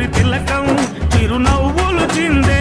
కస్తూరి తిలకం చిరునవ్వులు చిందే